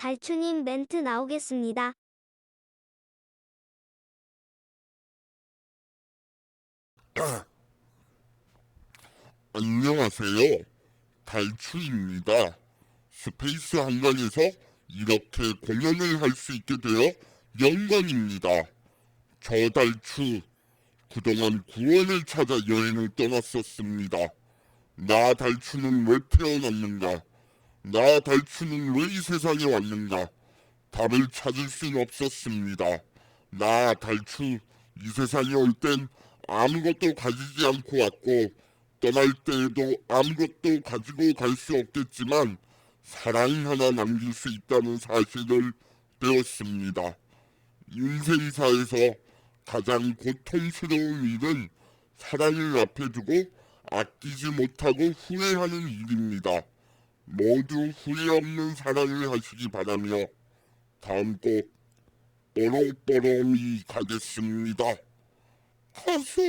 달추님 멘트 나오겠습니다. 안녕하세요. 달추입니다. 스페이스 한강에서 이렇게 공연을 할 수 있게 되어 영광입니다. 저 달추, 그동안 구원을 찾아 여행을 떠났었습니다. 나 달추는 왜 태어났는가? 나 달추는 왜이 세상에 왔는가? 답을 찾을 순 없었습니다. 나 달추, 이 세상에 올 땐 아무것도 가지지 않고 왔고, 떠날 때에도 아무것도 가지고 갈 수 없겠지만 사랑 하나 남길 수 있다는 사실을 배웠습니다. 인생사에서 가장 고통스러운 일은 사랑을 앞에 두고 아끼지 못하고 후회하는 일입니다. 모두 후회 없는 사랑을 하시기 바라며 다음 곡 뽀롱뽀롱이 가겠습니다. 가서